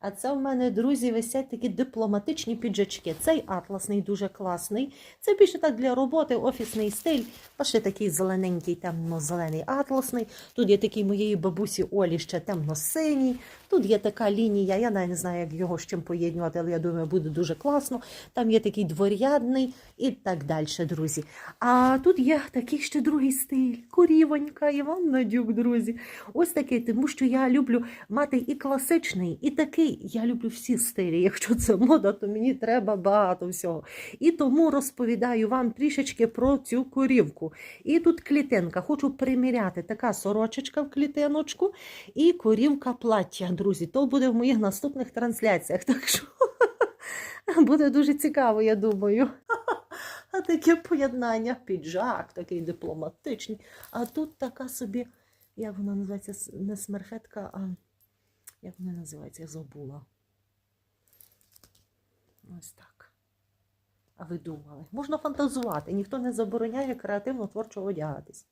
А це в мене, друзі, висять такі дипломатичні піджачки. Цей атласний дуже класний. Це більше так для роботи, офісний стиль. А ще такий зелененький, темно-зелений атласний. Тут є такий моєї бабусі Олі ще темно-синій. Тут є така лінія, я навіть не знаю, як його з чим поєднувати, але я думаю, буде дуже класно. Там є такий дворядний і так далі, друзі. А тут є такий ще другий стиль. Корівонька, Іван Надюк, друзі. Ось такий, тому що я люблю мати і класичний, і такий. Я люблю всі стилі. Якщо це мода, то мені треба багато всього. І тому розповідаю вам трішечки про цю корівку. І тут клітинка. Хочу приміряти така сорочечка в клітиночку і корівка плаття, друзі. То буде в моїх наступних трансляціях. Так що буде дуже цікаво, я думаю. А таке поєднання, піджак, такий дипломатичний. А тут така собі, як вона називається, не смерфетка, а як вона називається, я забула. Ось так. А ви думали? Можна фантазувати, ніхто не забороняє креативно творчо одягатись.